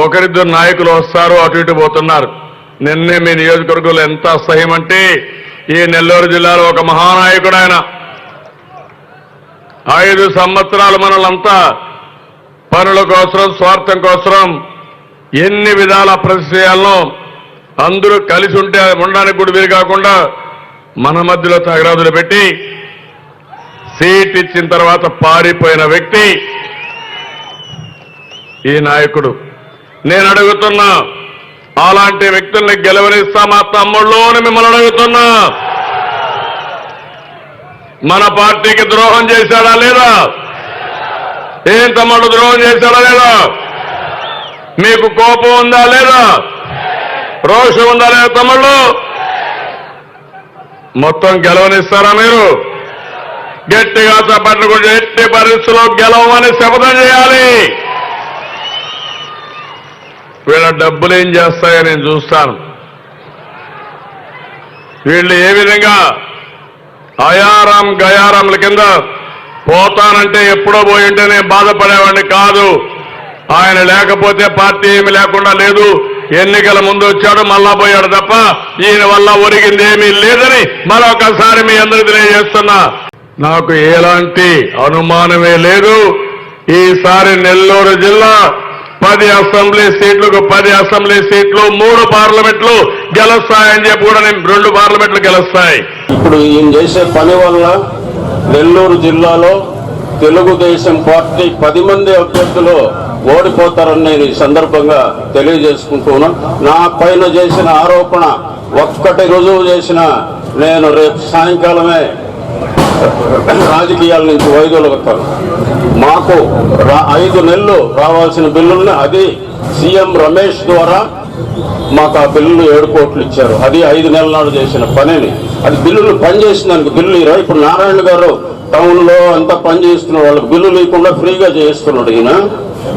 ఒకరిద్దరు నాయకులు వస్తారు అటు ఇటు పోతున్నారు. నిన్నే మీ నియోజకవర్గంలో ఎంత అసహ్యం అంటే ఈ నెల్లూరు జిల్లాలో ఒక మహానాయకుడు ఆయన ఐదు సంవత్సరాలు మనలంతా పనుల కోసం స్వార్థం కోసం ఎన్ని విధాల ప్రతి అందరూ కలిసి ఉంటే ఉండడానికి కూడా వీలు కాకుండా మన మధ్యలో తగరాదులు పెట్టి సీట్ ఇచ్చిన తర్వాత పారిపోయిన వ్యక్తి ఈ నాయకుడు. నేను అడుగుతున్నా అలాంటి వ్యక్తుల్ని గెలవనిస్తా మా తమ్ముళ్ళు మిమ్మల్ని అడుగుతున్నా. మన పార్టీకి ద్రోహం చేశాడా లేదా? ఏం తమ్ముడు ద్రోహం చేశాడా లేదా? మీకు కోపం ఉందా లేదా? రోషం ఉందా లేదా తమ్ముళ్ళు? మొత్తం గెలవనిస్తారా మీరు? గట్టిగా చప్పట్లు కూడా ఎట్టి పరిస్థితుల్లో గెలవమని శపథం చేయాలి. వీళ్ళ డబ్బులు ఏం చేస్తాయో నేను చూస్తాను. వీళ్ళు ఏ విధంగా అయారాం గయారాంల కింద పోతానంటే ఎప్పుడో పోయి ఉంటే నేను బాధపడేవాడిని కాదు. ఆయన లేకపోతే పార్టీ ఏమి లేకుండా లేదు. ఎన్నికల ముందు వచ్చాడు మళ్ళా పోయాడు తప్ప ఈయన వల్ల ఒరిగింది ఏమీ లేదని మరొకసారి మీ అందరికీ తెలియజేస్తున్నా. నాకు ఎలాంటి అనుమానమే లేదు. ఈసారి నెల్లూరు జిల్లా పది అసెంబ్లీ సీట్లకు పది అసెంబ్లీ సీట్లు మూడు పార్లమెంట్లు గెలుస్తాయని చెప్పి కూడా నేను రెండు పార్లమెంట్లు గెలుస్తాయి. ఇప్పుడు ఈయన చేసే పని వల్ల నెల్లూరు జిల్లాలో తెలుగుదేశం పార్టీ పది మంది అభ్యర్థులు ఓడిపోతారని నేను ఈ సందర్భంగా తెలియజేసుకుంటున్నా. నా పైన చేసిన ఆరోపణ ఒక్కటి రుజువు చేసిన నేను రేపు సాయంకాలమే రాజకీయాల నుంచి వైదొలుగుతాను మాకు రా- ఐదు నెలలు రావాల్సిన బిల్లుల్ని అది సీఎం రమేష్ ద్వారా మాకు ఆ బిల్లులు ఏడు కోట్లు ఇచ్చారు. అది ఐదు నెలల నాడు చేసిన పనిని. అది బిల్లులు పనిచేసిన దానికి బిల్లు ఇరా. ఇప్పుడు నారాయణ గారు టౌన్లో అంతా పని చేస్తున్న వాళ్ళకి బిల్లు లేకుండా ఫ్రీగా చేయిస్తున్నాడు ఈయన.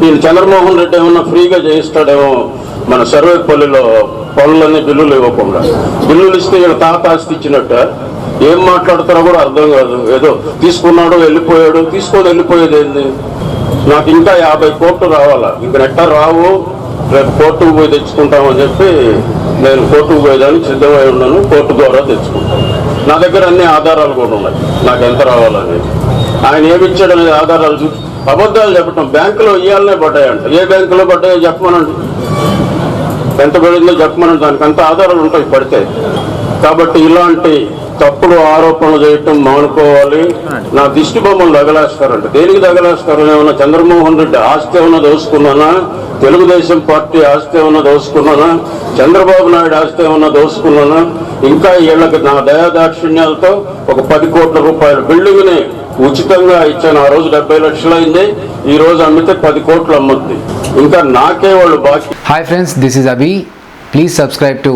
ఈయన చంద్రమోహన్ రెడ్డి ఏమన్నా ఫ్రీగా చేయిస్తాడేమో మన సర్వేపల్లిలో పనులన్నీ బిల్లులు ఇవ్వకుండా. బిల్లులు ఇస్తే ఈయన తాతాస్తి ఇచ్చినట్టు. ఏం మాట్లాడతారో కూడా అర్థం కాదు. ఏదో తీసుకున్నాడు వెళ్ళిపోయాడు. తీసుకొని వెళ్ళిపోయేది ఏంది? నాకు ఇంకా యాభై కోట్లు రావాలా? ఇంకా నెట్ట రావు? రేపు కోర్టుకు పోయి తెచ్చుకుంటామని చెప్పి నేను కోర్టుకు పోయేదానికి సిద్ధమై ఉన్నాను. కోర్టు ద్వారా తెచ్చుకుంటాను. నా దగ్గర అన్ని ఆధారాలు కూడా ఉన్నాయి. నాకు ఎంత రావాలనేది. ఆయన ఏమిచ్చాడు అనేది ఆధారాలు చూసి అబద్ధాలు చెప్పటం. బ్యాంకులో ఇయ్యాలనే పడ్డాయంట. ఏ బ్యాంకులో పడ్డాయో చెప్పమనండి. ఎంత పడిందో చెప్పమనండి. దానికి అంత ఆధారాలు ఉంటాయి పడితే. కాబట్టి ఇలాంటి తప్పుడు ఆరోపణలు చేయటం మానుకోవాలి. నా దిష్టి బొమ్మలు తగలేస్తారంట. దేనికి తగలేస్తారు ఏమన్నా చంద్రమోహన్ రెడ్డి ఆస్తి ఏమన్నా దోసుకున్నానా? తెలుగుదేశం పార్టీ ఆస్తి ఏమన్నా దోసుకున్నానా? చంద్రబాబు నాయుడు ఆస్తి ఏమన్నా దోసుకున్నానా? ఇంకా వీళ్ళకి నా దయాదాక్షిణ్యాలతో ఒక పది కోట్ల రూపాయల బిల్డింగ్ని ఉచితంగా ఇచ్చాను. ఆ రోజు డెబ్బై లక్షలు అయింది ఈ రోజు అమ్మితే పది కోట్లు అమ్ముద్ది. ఇంకా నాకే వాళ్ళు బాకీ. Hi friends this is Abhi please subscribe to